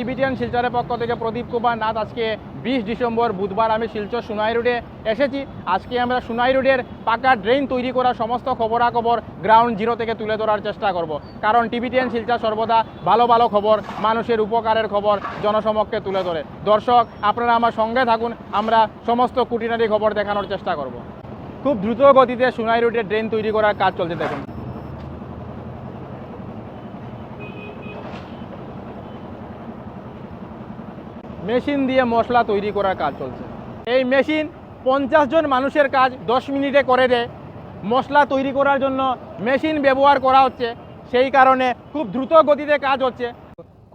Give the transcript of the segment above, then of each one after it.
Tibetan শিলচরের পক্ষ থেকে প্রদীপ কুমার নাথ আজকে বিশ ডিসেম্বর বুধবার আমি শিলচর সুনাই রোডে এসেছি। আজকে আমরা সুনাই রোডের পাকা ড্রেন তৈরি করা সমস্ত খবরাখবর গ্রাউন্ড জিরো থেকে তুলে ধরার চেষ্টা করব। কারণ টিবিটিয়ান শিলচর সর্বদা ভালো ভালো খবর, মানুষের উপকারের খবর জনসমক্ষে তুলে ধরে। দর্শক, আপনারা আমার সঙ্গে থাকুন, আমরা সমস্ত কুটিনারি খবর দেখানোর চেষ্টা করব। খুব দ্রুত গতিতে সুনাই রোডে ড্রেন তৈরি করার কাজ চলছে, দেখুন। মেশিন দিয়ে মশলা তৈরি করার কাজ চলছে। এই মেশিন পঞ্চাশ জন মানুষের কাজ দশ মিনিটে করে দেয়। মশলা তৈরি করার জন্য মেশিন ব্যবহার করা হচ্ছে। সেই কারণে খুব দ্রুত গতিতে কাজ হচ্ছে।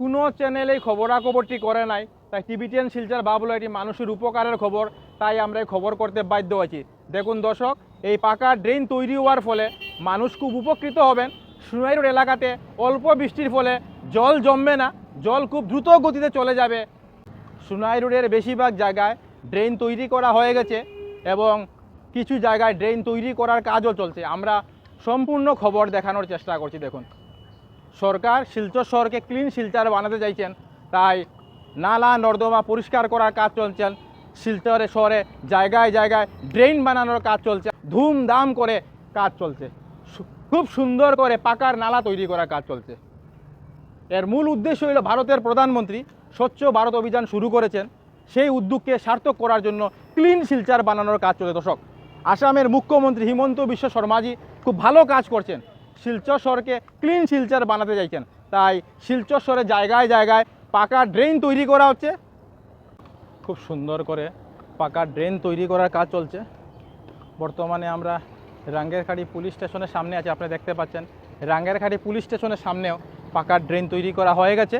কোনো চ্যানেল এই খবরাখবরটি করে নাই। তাই টিভিটিএন শিলচার ভাবলো এটি মানুষের উপকারের খবর। তাই আমরা এই খবর করতে বাধ্য হয়েছি দেখুন দর্শক, এই পাকা ড্রেন তৈরি হওয়ার ফলে মানুষ খুব উপকৃত হবেন। সুনাই রোড এলাকাতে অল্প বৃষ্টির ফলে জল জমবে না। জল খুব দ্রুত গতিতে চলে যাবে। সুনাই রোডের বেশিরভাগ জায়গায় ড্রেন তৈরি করা হয়ে গেছে এবং কিছু জায়গায় ড্রেন তৈরি করার কাজও চলছে। আমরা সম্পূর্ণ খবর দেখানোর চেষ্টা করছি, দেখুন। সরকার শিলচর শহরকে ক্লিন শিলচর বানাতে চাইছেন, তাই নালা, নর্দমা পরিষ্কার করার কাজ চলছেন শিলচরে শহরে জায়গায় জায়গায় ড্রেন বানানোর কাজ চলছে। ধুমধাম করে কাজ চলছে। খুব সুন্দর করে পাকার নালা তৈরি করার কাজ চলছে। এর মূল উদ্দেশ্য হলো ভারতের প্রধানমন্ত্রী স্বচ্ছ ভারত অভিযান শুরু করেছেন, সেই উদ্যোগকে সার্থক করার জন্য ক্লিন শিলচার বানানোর কাজ চলে দর্শক, আসামের মুখ্যমন্ত্রী হিমন্ত বিশ্ব শর্মাজি খুব ভালো কাজ করছেন। শিলচর শহরকে ক্লিন শিলচার বানাতে চাইছেন। তাই শিলচর শহরে জায়গায় জায়গায় পাকা ড্রেন তৈরি করা হচ্ছে। খুব সুন্দর করে পাকা ড্রেন তৈরি করার কাজ চলছে। বর্তমানে আমরা রাঙ্গেরখাড়ি পুলিশ স্টেশনের সামনে আছে, আপনি দেখতে পাচ্ছেন। রাঙ্গেরখাড়ি পুলিশ স্টেশনের সামনেও পাকা ড্রেন তৈরি করা হয়ে গেছে।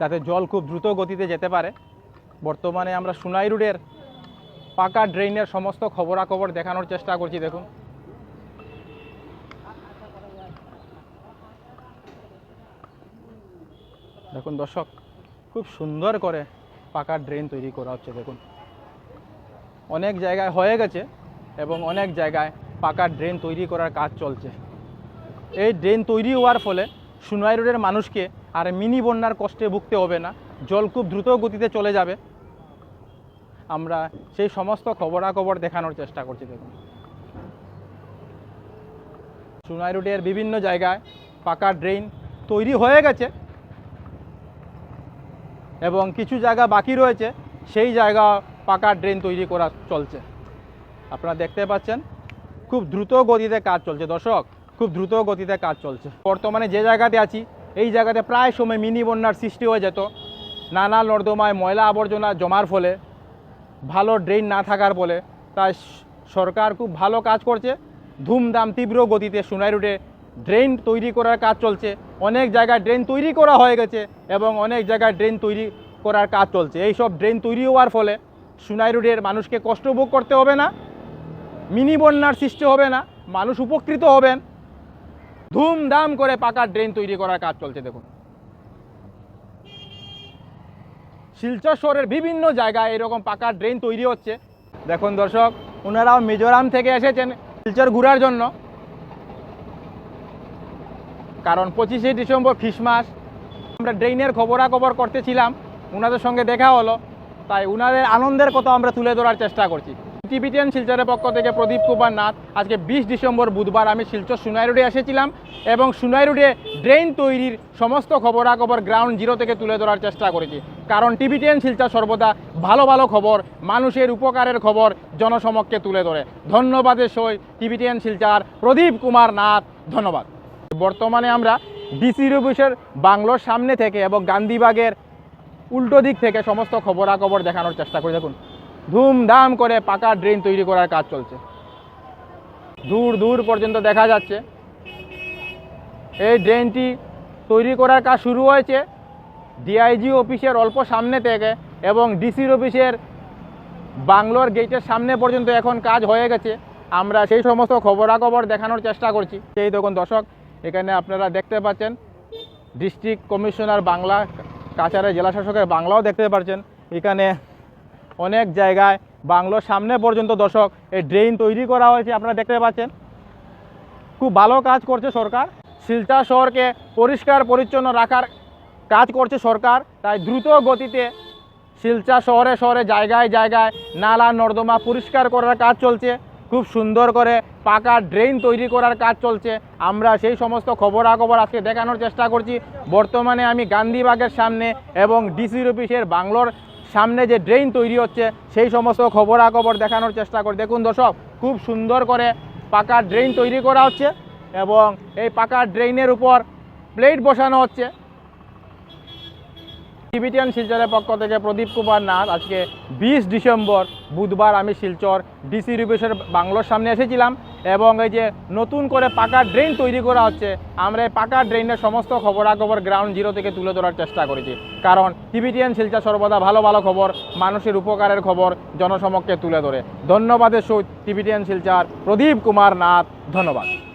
যাতে জল খুব দ্রুত গতিতে যেতে পারে। বর্তমানে আমরা সুনাই রোডের পাকা ড্রেনের সমস্ত খবরাখবর দেখানোর চেষ্টা করছি, দেখুন। দেখুন দর্শক, খুব সুন্দর করে পাকা ড্রেন তৈরি করা হচ্ছে, দেখুন। অনেক জায়গায় হয়ে গেছে এবং অনেক জায়গায় পাকা ড্রেন তৈরি করার কাজ চলছে। এই ড্রেন তৈরি হওয়ার ফলে সুনাই রোডের মানুষকে আর মিনি বন্যার কষ্টে ভুগতে হবে না। জল খুব দ্রুত গতিতে চলে যাবে। আমরা সেই সমস্ত খবরাখবর দেখানোর চেষ্টা করছি, দেখুন। সুনাই রোডের বিভিন্ন জায়গায় পাকা ড্রেন তৈরি হয়ে গেছে। এবং কিছু জায়গা বাকি রয়েছে, সেই জায়গা পাকা ড্রেন তৈরি করা চলছে। আপনারা দেখতে পাচ্ছেন, খুব দ্রুত গতিতে কাজ চলছে। দর্শক, খুব দ্রুত গতিতে কাজ চলছে। বর্তমানে যে জায়গাতে আছি এই জায়গাতে প্রায় সময় মিনি বন্যার সৃষ্টি হয়ে যেত। নানা নর্দমায় ময়লা আবর্জনা জমার ফলে, ভালো ড্রেন না থাকার ফলে। তাই সরকার খুব ভালো কাজ করছে। ধুমধাম তীব্র গতিতে সোনাই রোডে ড্রেন তৈরি করার কাজ চলছে। অনেক জায়গায় ড্রেন তৈরি করা হয়ে গেছে এবং অনেক জায়গায় ড্রেন তৈরি করার কাজ চলছে। এই সব ড্রেন তৈরি হওয়ার ফলে সোনাই রোডের মানুষকে কষ্ট ভোগ করতে হবে না। মিনি বন্যার সৃষ্টি হবে না। মানুষ উপকৃত হবেন। ধুমধাম করে পাকা ড্রেন তৈরি করার কাজ চলছে, দেখুন। শিলচর শহরের বিভিন্ন জায়গায় এরকম পাকা ড্রেন তৈরি হচ্ছে। দেখুন দর্শক, ওনারাও মিজোরাম থেকে এসেছেন শিলচর ঘুরার জন্য। কারণ পঁচিশে ডিসেম্বর খ্রিসমাস, আমরা ড্রেনের খবরাখবর করতেছিলাম, ওনাদের সঙ্গে দেখা হলো, তাই ওনাদের আনন্দের কথা আমরা তুলে ধরার চেষ্টা করছি। টিভিটিএন শিলচরের পক্ষ থেকে প্রদীপ কুমার নাথ। আজকে বিশ ডিসেম্বর বুধবার আমি শিলচর সুনাই রোডে এসেছিলাম এবং সুনাই রোডে ড্রেন তৈরির সমস্ত খবরাখবর গ্রাউন্ড জিরো থেকে তুলে ধরার চেষ্টা করেছি। কারণ টিভিটিএন শিলচর সর্বদা ভালো ভালো খবর, মানুষের উপকারের খবর জনসমক্ষে তুলে ধরে। ধন্যবাদের সই টিভিটিএন শিলচর প্রদীপ কুমার নাথ, ধন্যবাদ। বর্তমানে আমরা ডিসি অফিসের বাংলোর সামনে থেকে এবং গান্ধীবাগের উল্টো দিক থেকে সমস্ত খবরাখবর দেখানোর চেষ্টা করি। দেখুন ধুমধাম করে পাকা ড্রেন তৈরি করার কাজ চলছে। দূর দূর পর্যন্ত দেখা যাচ্ছে। এই ড্রেনটি তৈরি করার কাজ শুরু হয়েছে ডিআইজি অফিসের অল্প সামনে থেকে এবং ডিসির অফিসের বাংলোর গেটের সামনে পর্যন্ত এখন কাজ হয়ে গেছে। আমরা সেই সমস্ত খবরাখবর দেখানোর চেষ্টা করছি। সেই দেখুন দর্শক, এখানে আপনারা দেখতে পাচ্ছেন ডিস্ট্রিক্ট কমিশনার বাংলা কাছাড়ে জেলা শাসকের বাংলাও দেখতে পাচ্ছেন। এখানে অনেক জায়গায় বাংলোর সামনে পর্যন্ত দর্শক, এই ড্রেন তৈরি করা হয়েছে, আপনারা দেখতে পাচ্ছেন। খুব ভালো কাজ করছে সরকার। শিলচা শহরকে পরিষ্কার, পরিচ্ছন্ন রাখার কাজ করছে সরকার। তাই দ্রুত গতিতে শিলচা শহরে শহরে, জায়গায় জায়গায় নালা, নর্দমা পরিষ্কার করার কাজ চলছে। খুব সুন্দর করে পাকা ড্রেন তৈরি করার কাজ চলছে। আমরা সেই সমস্ত খবরাখবর আজকে দেখানোর চেষ্টা করছি। বর্তমানে আমি গান্ধীবাগের সামনে এবং ডিসির অফিসের বাংলোর সামনে যে ড্রেন তৈরি হচ্ছে, সেই সমস্ত খবরাখবর দেখানোর চেষ্টা করি। দেখুন দর্শক, খুব সুন্দর করে পাকা ড্রেন তৈরি করা হচ্ছে এবং এই পাকা ড্রেনের উপর প্লেট বসানো হচ্ছে। টিবিটিয়ান শিলচরের পক্ষ থেকে প্রদীপ কুমার নাথ, আজকে বিশ ডিসেম্বর, বুধবার আমি শিলচর ডিসি রিবেশের বাংলোর সামনে এসেছিলাম। এবং এই যে নতুন করে পাকা ড্রেন তৈরি করা হচ্ছে, আমরা এই পাকা ড্রেনের সমস্ত খবরাখবর গ্রাউন্ড জিরো থেকে তুলে ধরার চেষ্টা করেছি। কারণ টিভিটিএন শিলচা সর্বদা ভালো ভালো খবর, মানুষের উপকারের খবর জনসমক্ষে তুলে ধরে। ধন্যবাদের সহিত টিভিটিএন শিলচার প্রদীপ কুমার নাথ, ধন্যবাদ।